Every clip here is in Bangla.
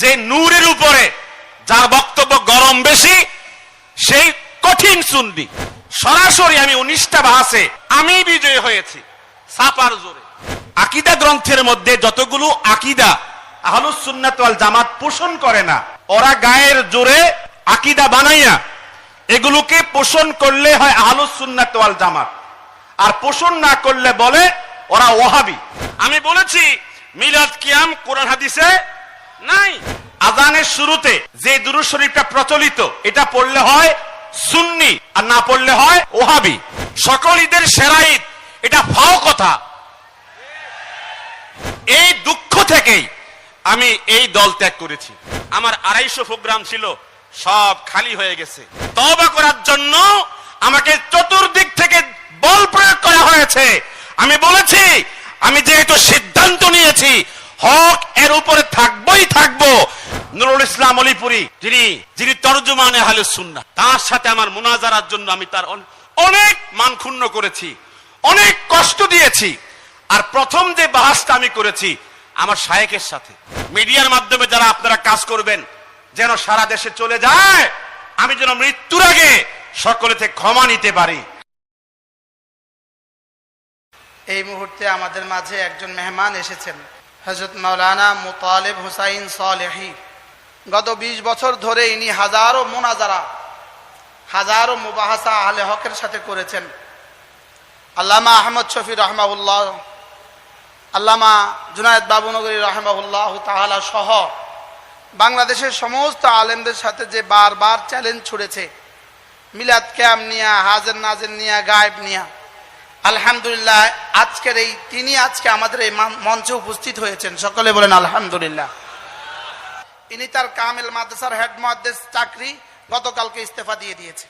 যে নূরের উপরে যার বক্তব্য গরম বেশি, সেই কঠিন সুন্নি সরাসরি আমি উনিশটা বাহাসে আমি বিজয়ী হয়েছি সাপার জোরে। আকিদা গ্রন্থের মধ্যে যতগুলো আকিদা আহলুস সুন্নাত ওয়াল জামাত পোষণ করে না, ওরা গায়ের জোরে আকিদা বানাইয়া এগুলোকে পোষণ করলে হয় আহলুস সুন্নাত ওয়াল জামাত। আর পোষণ না করলে বলে ওরা ওহাবি আমি বলেছি, মিলাদ কিয়াম, কোরআন হাদিসে নাই। আজানের শুরুতে যে দুরুদ শরীফটা প্রচলিত, এটা পড়লে হয় সুন্নি আর না পড়লে হয় ওহাবি। সকল ঈদের সেরা ঈদ, এটা ফাও কথা। এই দুঃখ থেকেই আমি এই দল ত্যাগ করেছি। আমার আড়াইশো প্রোগ্রাম ছিল, সব খালি হয়ে গেছে। তবা করার জন্য আমাকে চতুর্দিক থেকে বল প্রয়োগ করা হয়েছে। আমি বলেছি, আমি যেহেতু সিদ্ধান্ত নিয়েছি হক এর উপরে থাকবই থাকব। নুরুল ইসলাম অলিপুরি, যিনি যিনি তর্জমানে আহলে সুন্নাহ, তার সাথে আমার মুনাজারার জন্য আমি তার অনেক মান ক্ষুণ্ণ করেছি, অনেক কষ্ট দিয়েছি, আর প্রথম যে বাহাসটা আমি করেছি আমার শায়েকের সাথে। মিডিয়ার মাধ্যমে যারা আপনারা কাজ করবেন, যেন সারা দেশে চলে যায়, আমি যেন মৃত্যুর আগে সকলেতে ক্ষমা নিতে পারি। এই মুহূর্তে আমাদের মাঝে একজন মেহমান এসেছেন। হজরত মাওলানা মুতালেব হুসাইন সালেহি। গত ২০ বছর ধরে ইনি হাজারো মোনাজারা, হাজারো মুবাহাসা আহলে হকের সাথে করেছেন। আল্লামা আহমদ শফি রহমাউল্লাহ আল্লামা জুনায়দ বাবুনগরী রহমাউল্লাহ তাহলা সহ বাংলাদেশের সমস্ত আলেমদের সাথে যে বারবার চ্যালেঞ্জ ছুড়েছে, মিলাদ ক্যাম নিয়া, হাজের নাজের নিয়া, গায়েব নিয়া আলহামদুলিল্লাহ, আজকের এই তিনি আজকে আমাদের এই মঞ্চে উপস্থিত হয়েছেন। সকলে বলেন আলহামদুলিল্লাহ। ইনি তার কামেল মাদ্রাসার হেড মহাদ্দেশ চাকরি গতকালকে ইস্তফা দিয়ে দিয়েছে।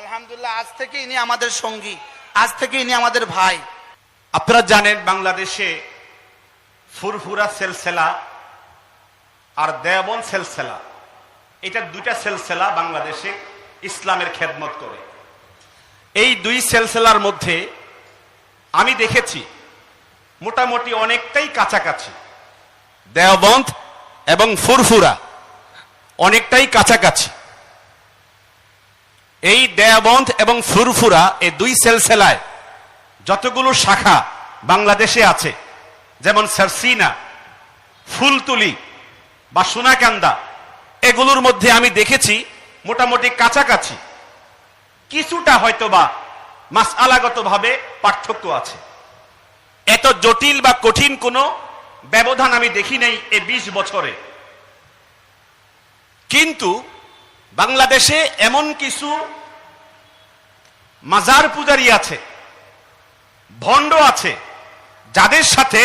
আলহামদুলিল্লাহ, আজ থেকে ইনি আমাদের সঙ্গী, আজ থেকে ইনি আমাদের ভাই। আপনারা জানেন বাংলাদেশে ফুরফুরা সেলসেলা আর দেবন সেলসেলা, এটা দুইটা সেলসেলা বাংলাদেশে ইসলামের খেদমত করে। এই দুই সেলসেলার মধ্যে আমি দেখেছি মোটামুটি অনেকটাই কাছাকাছি। দেওবন্দ এবং ফুরফুরা অনেকটাই কাছাকাছি। এই দেয়াবন্ধ এবং ফুরফুরা এই দুই সেলসেলায় যতগুলো শাখা বাংলাদেশে আছে, যেমন সারসিনা ফুলতুলি বা সোনাকান্দা, এগুলোর মধ্যে আমি দেখেছি মোটামুটি কাছাকাছি। কিছুটা হয়তোবা মাসআলাগত ভাবে পার্থক্য আছে। এত জটিল বা কঠিন কোনো ব্যবধান আমি দেখি নাই এ বিশ বছরে। কিন্তু বাংলাদেশে এমন কিছু মাজার পূজারি আছে, ভণ্ড আছে, যাদের সাথে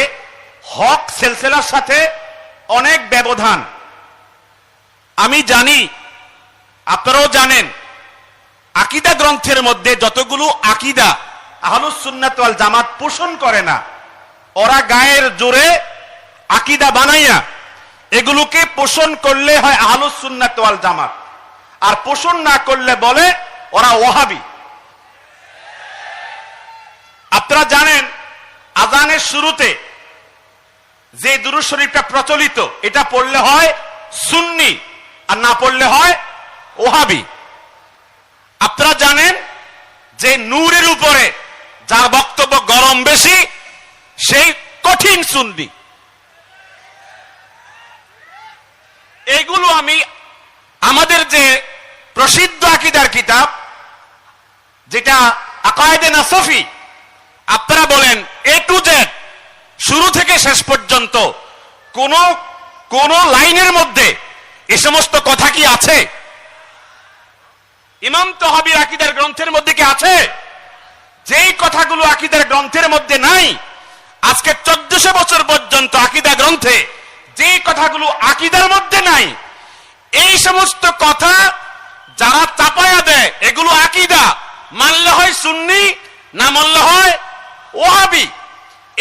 হক সেলসেলার সাথে অনেক ব্যবধান। আমি জানি, আপনারাও জানেন আকিদা গ্রন্থের মধ্যে যতগুলো আকিদা, আহলুস সুন্নাত জামাত পোষণ করে না, ওরা গায়ের জোরে আকিদা বানাইয়া এগুলোকে পোষণ করলে হয় আহলুস সুন্নাত জামাত। আর পোষণ না করলে বলে ওরা ওহাবি আপনারা জানেন আজানের শুরুতে যে দুরুদ শরীফটা প্রচলিত, এটা পড়লে হয় সুন্নি, আর না পড়লে হয় ওহাবি আপনারা জানেন যে নূরের উপরে যার বক্তব্য গরম বেশি, সেই কঠিন সুন্নি। এগুলো আমি আমাদের যে প্রসিদ্ধ আকিদার কিতাব, যেটা আকায়দে না নাসফি আপনারা বলেন এ টু জেড শুরু থেকে শেষ পর্যন্ত কোন কোন লাইনের মধ্যে এ সমস্ত কথা কি আছে? ইমাম তহাবির আকিদার গ্রন্থের মধ্যে কি আছে? যেই কথাগুলো আকিদার গ্রন্থের মধ্যে নাই, আজকে চোদ্দশো বছর পর্যন্ত আকিদা গ্রন্থে যেই কথাগুলো আকিদার মধ্যে নাই, এই সমস্ত কথা যারা চাপায়া দেয়, এগুলো আকিদা। মানলে হয় সুন্নি, না মানলে হয় ওহাবি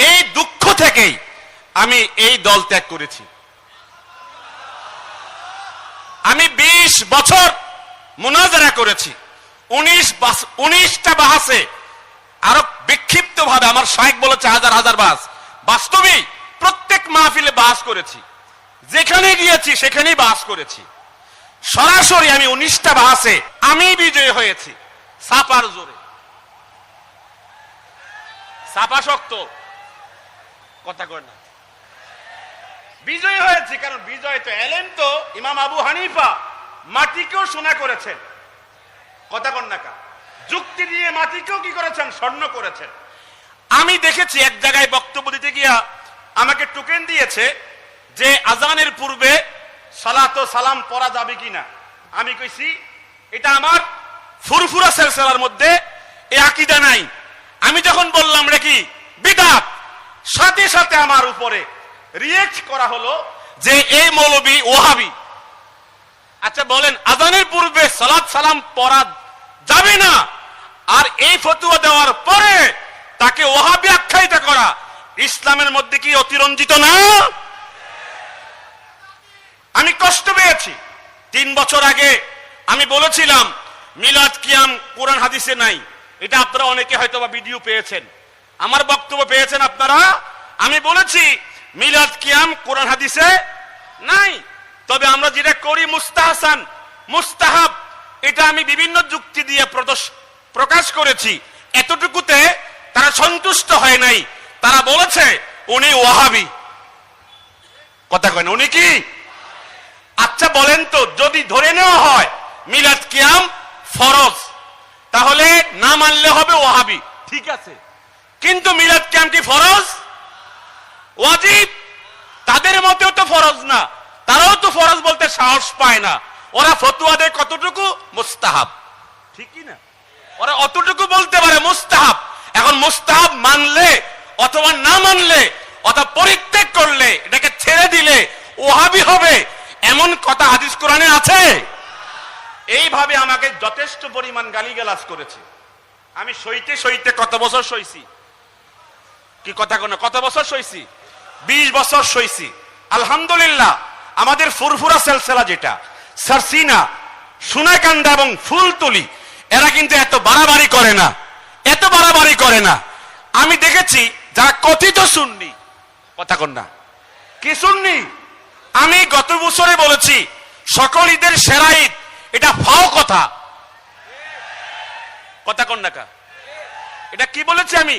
এই দুঃখ থেকেই আমি এই দল ত্যাগ করেছি। আমি ২০ বছর মুনাজারা করেছি। উনিশ উনিশটা বাহাসে আরও বিক্ষিপ্ত ভাবে আমার শাহেক বলেছে হাজার হাজার বাস। বাস্তবে প্রত্যেক মাহফিলে বাস করেছি। যেখানে গিয়েছি, সেখানেই বাস করেছি। সরাসরি আমি উনিশটা বাসে আমি বিজয় হয়েছি, সাপার জোরে। সাপা শক্ত। কথা কর না। বিজয় হয়েছে, কারণ বিজয় তো এলেন তো ইমাম আবু হানিফা। মাটিকেও সোনা করেছেন। কথা না যুক্তি দিয়ে মাটিকেও কি করেছেন? স্বর্ণ করেছেন। আমি দেখেছি এক জায়গায় বক্তব্য দিতে গিয়া আমাকে টোকেন দিয়েছে যে আজানের পূর্বে সালাত সালাম পড়া যাবে কিনা। আমি কইছি, এটা আমার ফুরফুরা সেলসেলার মধ্যে এ আকিদা নাই। আমি যখন বললাম রে কি বিদাত? সাথে সাথে আমার উপরে রিয়েক্ট করা হলো যে এই মৌলবি ওহাবি আচ্ছা বলেন, আজানের পূর্বে সালাত সালাম পড়া যাবে না। আর এই ফতুয়া দেওয়ার পরে তাকে ওহাবি আখ্যায়িত করা, ইসলামের মধ্যে কি অতিরঞ্জিত না? আমি কষ্ট পেয়েছি। তিন বছর আগে আমি বলেছিলাম, মিলাদ কিয়াম কোরআন হাদিসে নাই। এটা আপনারা অনেকে হয়তো বা ভিডিও পেয়েছেন। আমার বক্তব্য পেয়েছেন আপনারা। আমি বলেছি, মিলাদ কিয়াম কোরআন হাদিসে নাই। তবে আমরা যেটা করি মুস্তাহাসান, মুস্তাহাব, এটা আমি বিভিন্ন যুক্তি দিয়ে প্রকাশ করেছি। এতটুকুতে তারা সন্তুষ্ট হয় নাই। তারা বলেছে, উনি ওয়াহাবি। কথা কয় না, উনি কি? আচ্ছা বলেন তো, যদি ধরে নেওয়া হয়, মিলাদ কিয়াম ফরজ, তাহলে না মানলে হবে ওয়াহাবি। ঠিক আছে। কিন্তু মিলাদ কিয়াম কি ফরজ? ওয়াজিব। তাদের মতেও তো ফরজ না। তারাও তো ফরজ বলতে সাহস পায় না। ওরা ফতুয়া দেয় কতটুকু? মুস্তাহাব। ঠিকই না? ওরা অতটুকু বলতে পারে মুস্তাহাব। এখন মুস্তাহাব মানলে অথবা না মানলে, অথবা পরিত্যাগ করলে, এটাকে ছেড়ে দিলে ওহাবি হবে। এমন কথা হাদিস কোরআনে আছে? এইভাবে আমাকে যথেষ্ট পরিমাণ গালিগালাজ করেছে। আমি সইতে সইতে কত বছর সইছি? কি কথা কোনো? কত বছর সইছি? বিশ বছর সইছি। আলহামদুলিল্লাহ। আমাদের ফুরফুরা সেলসেলা যেটা, সারসিনা সুনাকান্দা এবং ফুলতুলি, এরা কিন্তু এত বাড়াবাড়ি করে না, এত বাড়াবাড়ি করে না। আমি দেখেছি যারা কথিত শুননি কথা না কি শুননি আমি গত বছরে বলেছি, সকল ঈদের সেরা ঈদ, এটা ফাও কথা। কথা কন না কা এটা কি বলেছি আমি?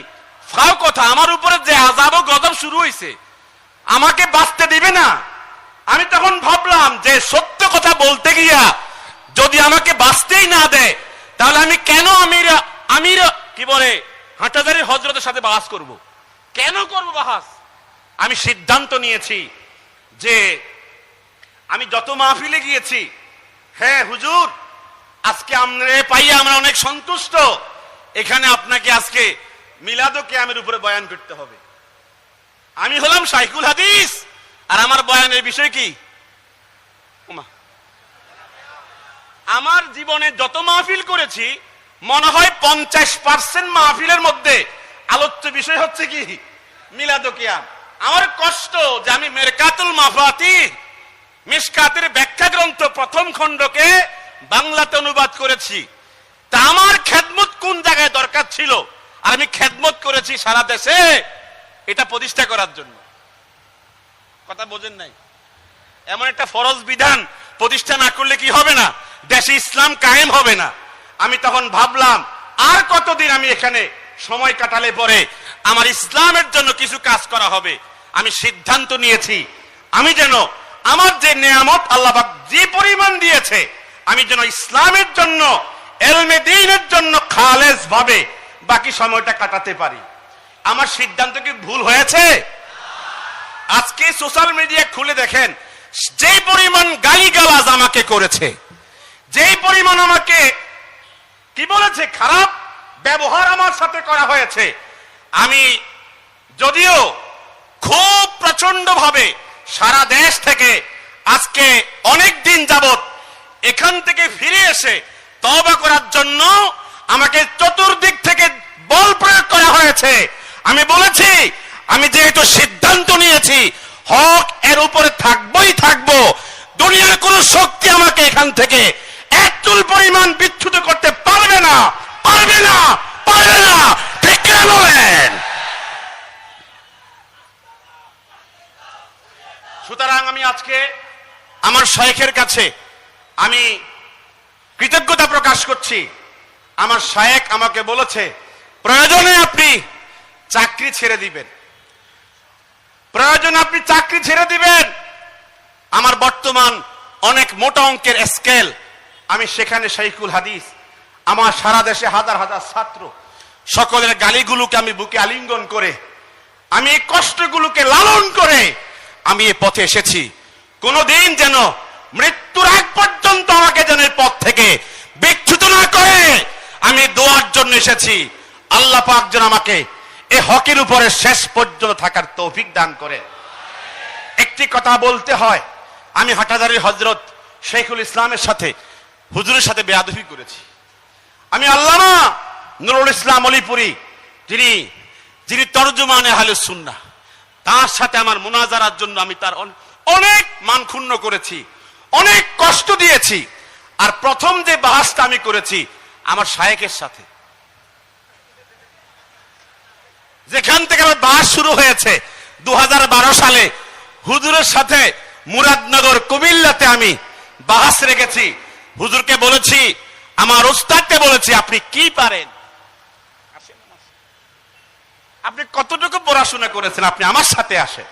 ফাও কথা, আমার উপরে যে আজাব গজব শুরু হয়েছে আমাকে বাঁচতে দিবে না। আমি তখন ভাবলাম যে সত্য কথা বলতে গিয়া যদি আমাকে বাঁচতেই না দেয়, তাহলে আমি কেন আমির আমির, কি বলে হাটাজারি হজরতের সাথে বাস করব। কেন করব বাহাস? আমি সিদ্ধান্ত নিয়েছি যে আমি যত মাহফিলে গিয়েছি হ্যাঁ হুজুর, আজকে আমরা পাইয়ে আমরা অনেক সন্তুষ্ট। এখানে আপনাকে আজকে মিলাদো কেয়ামের উপরে বয়ান করতে হবে। আমি হলাম সাইকুল হাদিস। আর আমার বয়ানের বিষয় কি? আমার জীবনে যত মাহফিল করেছি, মনে হয় পঞ্চাশ পার্সেন্ট মাহফিলের মধ্যে আলোচ্য বিষয় হচ্ছে কি? মিলাদো কিয়াম। আমার কষ্ট যে আমি মেরকাতুল মাফাতি, মিসকাতের ব্যাখ্যা গ্রন্থ প্রথম খণ্ডকে বাংলাতে অনুবাদ করেছি। তা আমার খেদমত কোন জায়গায় দরকার ছিল? আর আমি খেদমত করেছি সারা দেশে, এটা প্রতিষ্ঠা করার জন্য। কথা বোঝেন নাই। এমন একটা ফরজ বিধান প্রতিষ্ঠা না করলে কি হবে না? দেশে ইসলাম কায়েম হবে না। আমি তখন ভাবলাম, আর কতদিন আমি এখানে সময় কাটালে পরে আমার ইসলামের জন্য কিছু কাজ করা হবে? আমি সিদ্ধান্ত নিয়েছি, আমি যেন আমার যে নিয়ামত আল্লাহবাক যে পরিমাণ দিয়েছে, আমি যেন ইসলামের জন্য, এলমে দিনের জন্য খালেজ ভাবে বাকি সময়টা কাটাতে পারি। আমার সিদ্ধান্ত কি ভুল হয়েছে? আজকে সোশ্যাল মিডিয়া খুলে দেখেন যে পরিমাণ গালিগালাজ আমাকে করেছে যে পরিমাণ আমাকে, কি বলেছে, খারাপ ব্যবহার আমার সাথে করা হয়েছে, আমি যদিও খুব প্রচণ্ড ভাবে সারা দেশ থেকে আজকে অনেক দিন যাবত এখান থেকে ফিরে এসে তবা করার জন্য আমাকে চতুর্দিক থেকে বল প্রয়োগ করা হয়েছে। আমি বলেছি, আমি যেহেতু সিদ্ধান্ত নিয়েছি হক এর উপরে থাকবই থাকব দুনিয়ার কোন শক্তি আমাকে এখান থেকে এক চুল পরিমাণ বিচ্ছুত করতে পারবে না পারবে না পারবে না ঠিক কিনা বলেন সুতরাং আমি আজকে আমার শায়েখের কাছে আমি কৃতজ্ঞতা প্রকাশ করছি। আমার শায়েক আমাকে বলেছে, প্রয়োজনে আপনি চাকরি ছেড়ে দিবেন। প্রয়োজনে আপনি চাকরি ছেড়ে দিবেন। আমার বর্তমান অনেক মোটা অঙ্কের স্কেল আমি সেখানে শাইকুল হাদিস, আমার সারা দেশে হাজার হাজার ছাত্র সকলের গালিগুলোকে আমি বুকে আলিঙ্গন করে, আমি এই কষ্টগুলোকে লালন করে আমি এ পথে এসেছি। কোনোদিন যেন মৃত্যুর আগ পর্যন্ত আমাকে যেন পথ থেকে বিচ্যুত না করে আমি দোয়ার জন্য এসেছি। আল্লাহ পাক যেন আমাকে এ হকের উপরে শেষ পর্যন্ত থাকার তৌফিক দান করে। একটি কথা বলতে হয়, আমি হাটাদারির হজরত শেখুল ইসলামের সাথে, হুজুরের সাথে বেয়াদফি করেছি। আমি আল্লামা নুরুল ইসলাম অলিপুরি, যিনি যিনি তর্জমানে হালুস সুন্না তার সাথে আমার মোনাজারার জন্য আমি তার অনেক মান ক্ষুণ্ণ করেছি, অনেক কষ্ট দিয়েছি, আর প্রথম যে বাহাসটা আমি করেছি আমার শায়েকের সাথে। যেখান থেকে আমার বাস শুরু হয়েছে দু হাজার বারো সালে হুজুরের সাথে মুরাদনগর কুমিল্লাতে আমি বাহাস রেখেছি। হুজুরকে বলেছি, আমার ওস্তাদকে বলেছি, আপনি কি পারেন? আপনি কতটুকু পড়াশোনা করেছেন? আপনি আমার সাথে আসেন।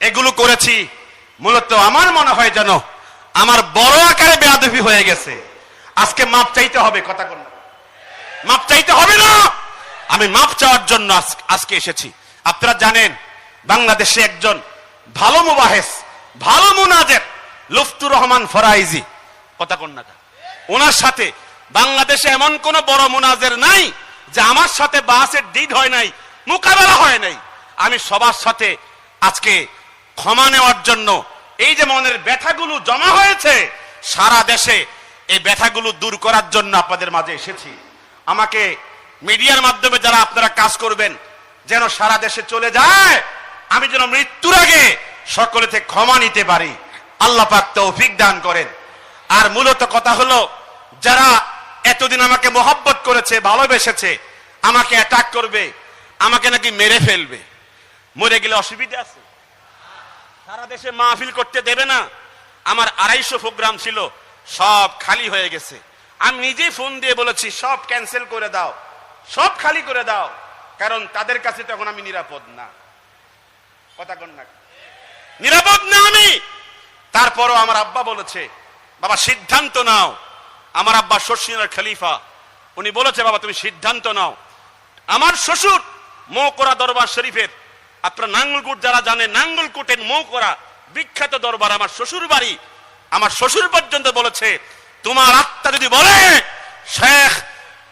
এগুলো করেছি, মূলত আমার মনে হয় যেন আমার বড় আকারে বেয়াদবি হয়ে গেছে। আজকে মাপ চাইতে হবে, কথা কোন মাপ চাইতে হবে না! আমি মাপ চাওয়ার জন্য আজ- আজকে এসেছি। আপনারা জানেন, বাংলাদেশে একজন ভালো মুবাহেস, ভালো মুনাজের লুফতুর রহমান ফরাইজি। কথা কোন না ওনার সাথে বাংলাদেশে এমন কোন বড় মুনাজের নাই, যে আমার সাথে বাসের ডিড হয় নাই মোকাবেলা হয় নাই। আমি সবার সাথে আজকে ক্ষমা নেওয়ার জন্য এই যে মনের ব্যথাগুলো জমা হয়েছে, সারা দেশে এই ব্যথাগুলো দূর করার জন্য আপনাদের মাঝে এসেছি। আমাকে মিডিয়ার মাধ্যমে যারা আপনারা কাজ করবেন, যেন সারা দেশে চলে যায়, আমি যেন মৃত্যুর আগে সকলে থেকে ক্ষমা নিতে পারি। আল্লাহ পাক তৌফিক দান করেন। আর মূলত কথা হলো, যারা এতদিন আমাকে মোহাব্বত করেছে, ভালোবেসেছে, আমাকে অ্যাটাক করবে আমাকে নাকি মেরে ফেলবে। মরে গেলে অসুবিধা আছে? সারা দেশে মাহফিল করতে দেবে না। আমার আড়াইশো প্রোগ্রাম ছিল, সব খালি হয়ে গেছে। আমি নিজেই ফোন দিয়ে বলেছি, সব ক্যান্সেল করে দাও। সব খালি করে দাও। কারণ তাদের কাছে তখন আমি নিরাপদ না। কথা কন না। নিরাপদ না আমি! তারপরও আমার আব্বা বলেছে, বাবা, সিদ্ধান্ত নাও। আমার আব্বা শশীনের খলিফা। উনি বলেছে, বাবা, তুমি সিদ্ধান্ত নাও। আমার শ্বশুর মৌকরা দরবার শরীফের। আপনার নাঙ্গলকুট যারা জানে নাঙ্গলকুটের মৌকরা, বিখ্যাত দরবার আমার শ্বশুর বাড়ি আমার শ্বশুর পর্যন্ত বলেছে, তোমার আত্মা যদি বলে, শেখ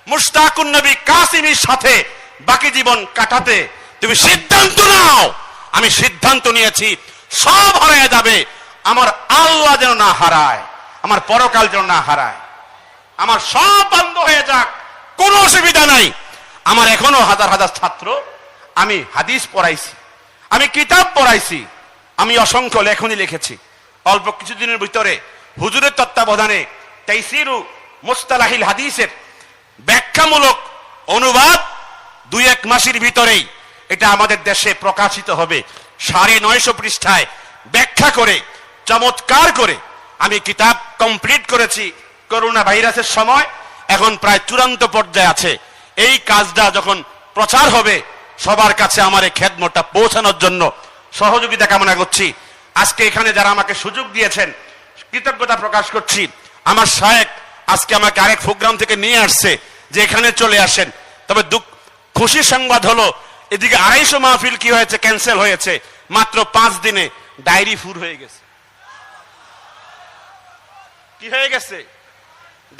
মুস্তাকুন নবী কাসিমের সাথে বাকি জীবন কাটাতে, তুমি সিদ্ধান্ত নাও। আমি সিদ্ধান্ত নিয়েছি, সব হারিয়ে যাবে। আমার আল্লাহ যেন না হারায়, আমার পরকাল যেন না হারায়। আমার সব বন্ধ হয়ে যাক, কোনো অসুবিধা নাই। আমার এখনও হাজার হাজার ছাত্র আমি হাদিস পড়াইছি, আমি কিতাব পড়াইছি, আমি অসংখ্য লেখনী লিখেছি। অল্প কিছুদিনের ভিতরে হুজুরের তত্ত্বাবধানে তাইসিরু মুস্তালাহিল হাদিসের ব্যাখ্যামূলক অনুবাদ দুই এক মাসের ভিতরেই এটা আমাদের দেশে প্রকাশিত হবে। সাড়ে নয়শো পৃষ্ঠায় ব্যাখ্যা করে, চমৎকার করে আমি কিতাব কমপ্লিট করেছি করোনা ভাইরাসের সময়। এখন প্রায় চূড়ান্ত পর্যায়ে আছে। এই কাজটা যখন প্রচার হবে, সবার কাছে আমার এই খেদমতটা পৌঁছানোর জন্য সহযোগিতা কামনা করছি। আজকে এখানে যারা আমাকে সুযোগ দিয়েছেন, কৃতজ্ঞতা প্রকাশ করছি। আমার সাহেব আজকে আমাকে আরেক প্রোগ্রাম থেকে নিয়ে আসছে, যে এখানে চলে আসেন। তবে দুঃখ, খুশির সংবাদ হলো, এদিকে আড়াইশো মাহফিল কি হয়েছে, ক্যান্সেল হয়েছে, মাত্র পাঁচ দিনে ডায়েরি ফুর হয়ে গেছে। কি হয়ে গেছে?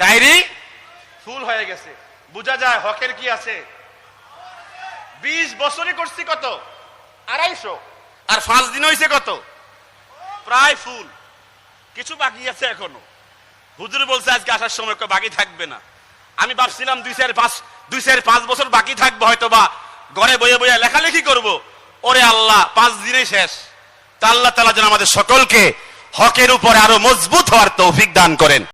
ডায়েরি ফুল হয়ে গেছে। বোঝা যায় হকের কি আছে? বিশ বছরই করছি কত? আড়াইশো। আর পাঁচ দিন হয়েছে কত? প্রায় ফুল। কিছু বাকি আছে এখনও। হুজুর বলছে আজকে আসার সময় কেউ বাকি থাকবে না। আমি ভাবছিলাম দুই চার পাঁচ, দুই চার পাঁচ বছর বাকি থাকব হয়তো বা ঘরে বইয়ে বইয়ে লেখালেখি করব। ওরে আল্লাহ, পাঁচ দিনে শেষ। তা আল্লাহ তালা যেন আমাদের সকলকে হকের উপরে আরও মজবুত হওয়ার তৌফিক দান করেন।